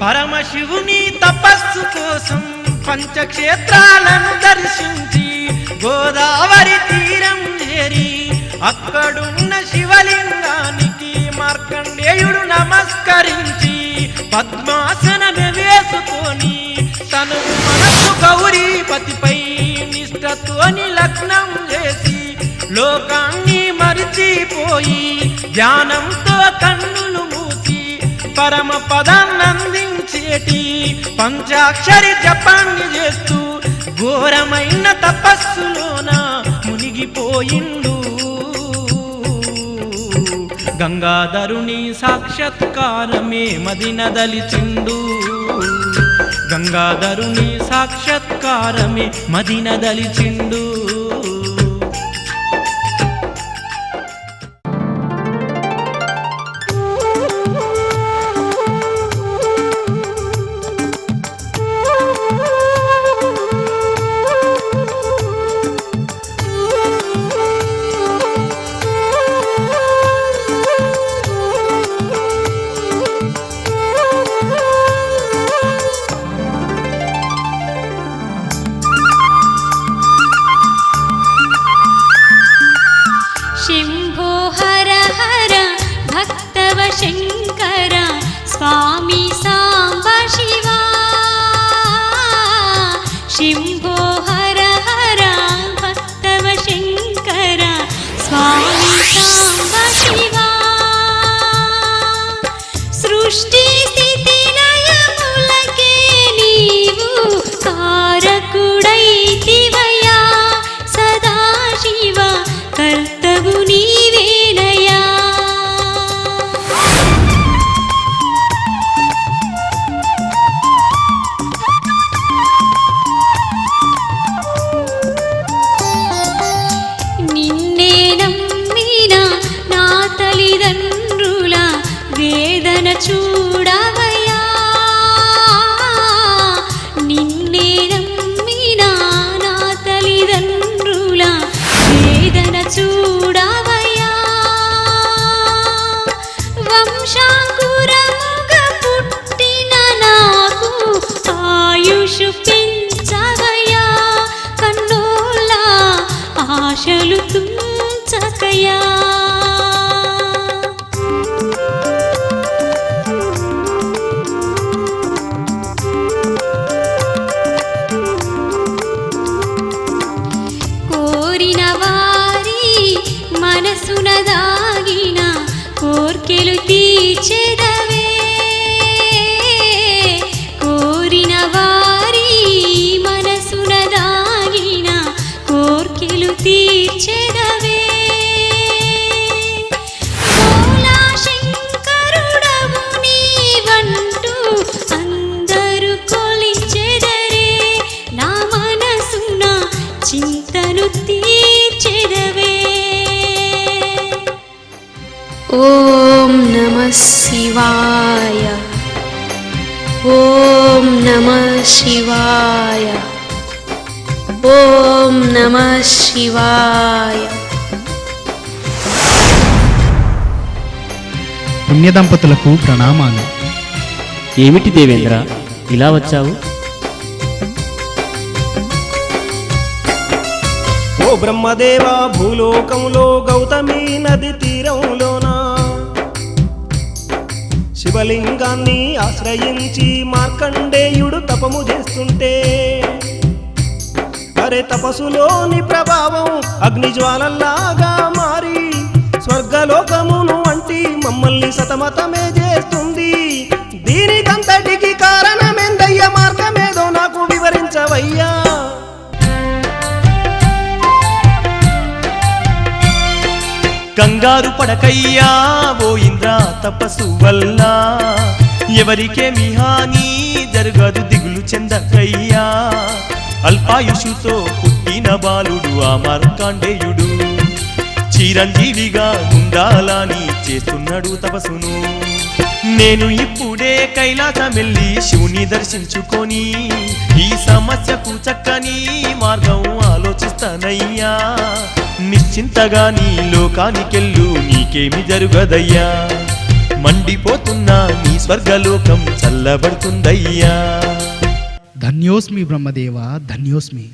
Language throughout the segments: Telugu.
పరమశివుని తపస్సు కోసం పంచక్షేత్రాలను దర్శించి గోదావరి తీరం చేరి అక్కడున్న శివలింగానికి మార్కండేయుడు నమస్కరించి పద్మాసనమే వేసుకొని తను మనసు గౌరీపతిపై నిష్ఠతోని లగ్నం చేసి లోకాన్ని మరిచిపోయి ధ్యానంతో కన్నులు మూసి పరమ పదాన్నందించేటి పంచాక్షరి జపాన్ని చేస్తూ ఘోరమైన తపస్సులోన మునిగిపోయిండు. గంగాధరుని సాక్షాత్కారమే మదినదలిచిండు. గంగాధరుని సాక్షాత్కారమే మదినదలిచిండు. ఆయుష్ పెంచవయ్యా ఆశలు తుంచకయా. కోరిన మనసున దాగిన కోర్కెలు శివాయ. ఓం నమ శివాయ. ఓం నమ శివాయ. పుణ్యదంపతులకు ప్రణామాలు. ఏమిటి దేవేంద్ర? ఇలా వచ్చావు? ఓ బ్రహ్మదేవ భూలోకంలో గౌతమి నది తీరంలోన శివలింగాన్ని ఆశ్రయించి మార్కండేయుడు తపము చేస్తుంటే అరే తపస్సులోని ప్రభావం అగ్నిజ్వాలల్లాగా మారి స్వర్గలోకమును వంటి మమ్మల్ని సతమతమే చేస్తుంది. దీనికంతటికి కారణమేందయ్య? మార్గమేదో నాకు వివరించవయ్యా? కంగారు పడకయ్యా ఓ ఇంద్ర తపస్సు వల్ల. ఎవరికేమి హాని జరగదు దిగులు చెందకయ్యా. అల్పాయుషుతో పుట్టిన బాలుడు ఆ మార్కాండేయుడు. చిరంజీవిగా ఉండాలని చేస్తున్నాడు తపస్సును. నేను ఇప్పుడే కైలాసమెల్లి శివుని దర్శించుకొని ఈ సమస్యకు చక్కని మార్గం ఆలోచిస్తానయ్యా. నిశ్చింతగా నీ లోకానికెళ్ళు నీకేమి జరుగదయ్యా. మండిపోతున్నా నీ స్వర్గలోకం చల్లబడుతుందయ్యా. ధన్యోస్మి బ్రహ్మదేవ ధన్యోస్మి.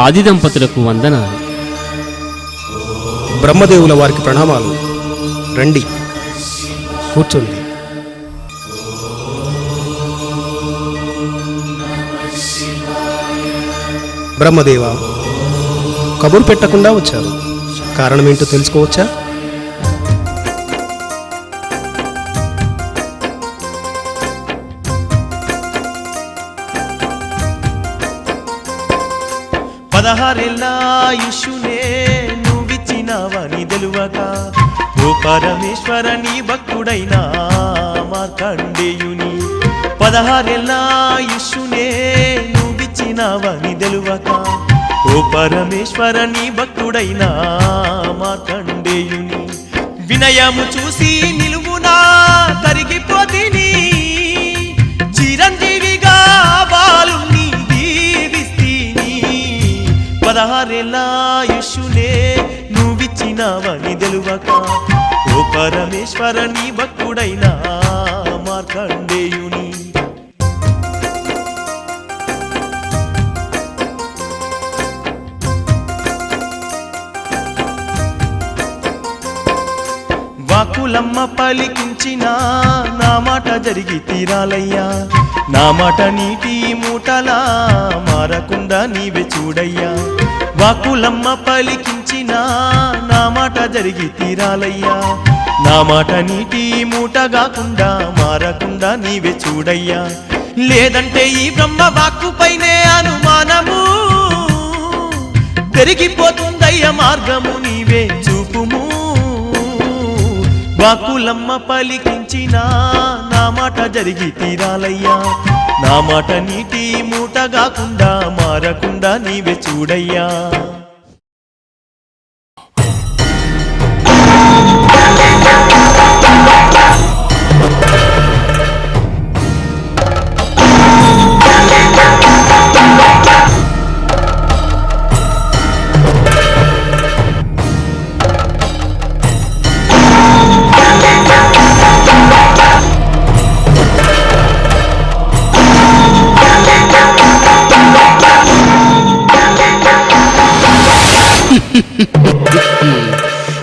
ఆది దంపతులకు వందనాలు. బ్రహ్మదేవుల వారికి ప్రణామాలు. రండి కూర్చోండి. బ్రహ్మదేవ కబురు పెట్టకుండా వచ్చారు. కారణం ఏంటో తెలుసుకోవచ్చా? పదహారేళ్ళ ఆయుష్నే నువ్విచ్చినావని తెలువక. ఓ పరమేశ్వర నీ భక్తుడైనా మార్కండేయుని. పదహారేళ్ళ ఆయుష్నే నువ్విచ్చినావని తెలువక. ఓ పరమేశ్వర నీ భక్తుడైనా మార్కండేయుని. వినయము చూసి నిలువునా తరిగిపోతే పదహారేళ్ళ నువ్విచ్చినావని తెలువక. ఓ పరమేశ్వర నీ భక్తుడైనా మార్కండేయుని పూలమ్మ పలికించిన నా మాట జరిగి తీరాలయ్యా. నా మాట నీటి మూటలా మారకుండా నీవే చూడయ్యా. వాకులమ్మ పలికించిన నా మాట జరిగి తీరాలయ్యా. నా మాట నీటి మూట కాకుండా మారకుండా నీవే చూడయ్యా. లేదంటే ఈ బ్రహ్మ వాక్కుపైనే అనుమానము. పెరిగిపోతుందయ్య మార్గము నీవే బాకులమ్మ పలికించిన నా మాట జరిగి తీరాలయ్యా. నా మాట నీటి మూట కాకుండా మారకుండా నీవే చూడయ్యా.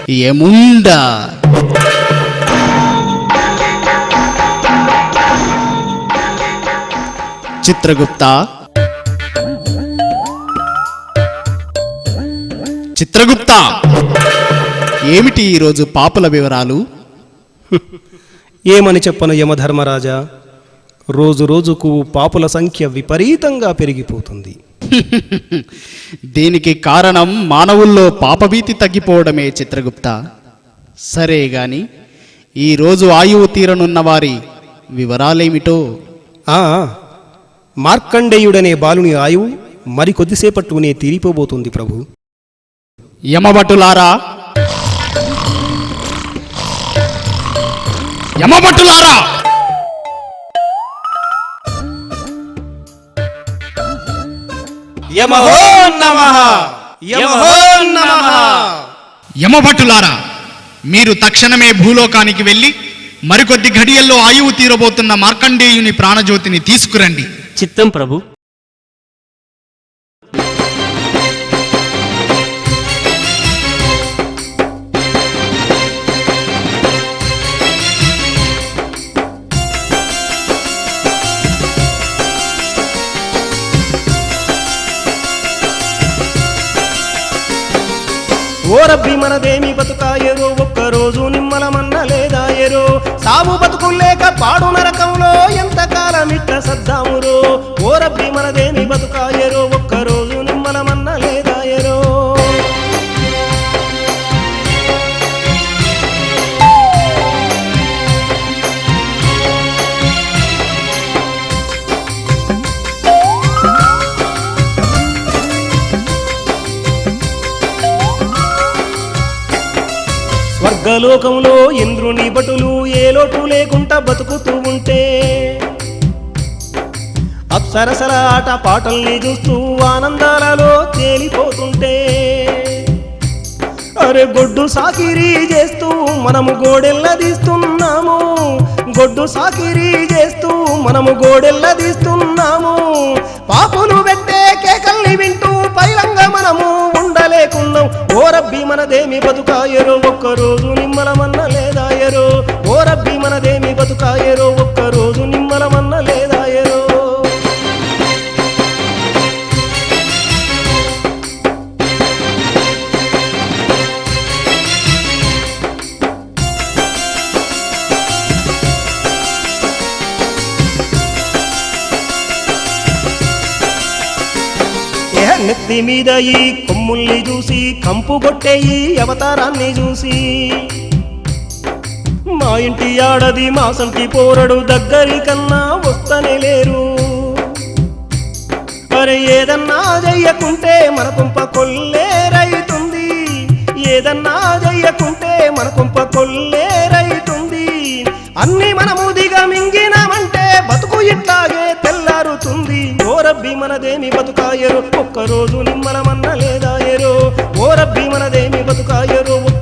ఏముందా? చిత్రగుప్త. చిత్రగుప్త. ఏమిటి ఈరోజు పాపుల వివరాలు? ఏమని చెప్పను యమధర్మరాజా? రోజు రోజుకు పాపుల సంఖ్య విపరీతంగా పెరిగిపోతుంది. దీనికి కారణం మానవుల్లో పాపభీతి తగ్గిపోవడమే చిత్రగుప్త. సరే గాని ఈరోజు ఆయువు తీరనున్న వారి వివరాలేమిటో? ఆ మార్కండేయుడనే బాలుని ఆయువు మరి కొద్దిసేపట్టునే తీరిపోబోతుంది ప్రభు. యమభటులారా? యమభటులారా? యమహో నమః. యమహో నమః. యమభటులారా మీరు తక్షణమే భూలోకానికి వెళ్ళి మరికొద్ది ఘడియల్లో ఆయువు తీరబోతున్న మార్కండేయుని ప్రాణజ్యోతిని తీసుకురండి. చిత్తం ప్రభు. ఓ రబ్బి మనదేమి బతుకాయరో ఒక్కరోజు నిమ్మలమన్న లేదాయరో సాగు బతుకులేక పాడు నరకంలో ఎంతకాలం ఇట్ట సద్దామురో ఓ రబ్బి మనదేమి బతుకాయరో పరలోకంలో ఇంద్రుని భటులు ఏ లోటు లేకుండా బతుకుతూ ఉంటే అప్సరసల ఆట పాటల్ని చూస్తూ ఆనందాలలో తేలిపోతుంటే అరే గొడ్డు సాకిరీ చేస్తూ మనము గోడెల్ల తీస్తున్నాము. గొడ్డు సాకిరీ చేస్తూ మనము గోడెల్ల తీస్తున్నాము. పాపులు పెట్టే ఓ రబ్బి మనదేమి బతుకాయరో ఒక్కరోజు నిమ్మలమన్న లేదాయరో. ఓ రబ్బి మనదేమి బతుకాయరో ఒక్క నెత్తి మీద ఈ కొమ్ముల్ని చూసి కంపు కొట్టే ఈ అవతారాన్ని చూసి. మా ఇంటి ఆడది మాసంటి పోరడు దగ్గరి కన్నా వస్తనే లేరు. అరే ఏదన్నా చెయ్యకుంటే మన కుంప కొల్లేరైతుంది ఏదన్నా చెయ్యకుంటే మన కుంప కొల్లేరైతుంది అన్ని మనము దిగమింగినామంటే బతుకు ఇట్లాగే తెల్లారుతుంది. రబ్బి మనదేమి బతుకాయరు? ఒక్కరోజు నిమ్మలమన్న లేదాయరు ఓ రబ్బి మనదేమి బతుకాయరు? ఒక్క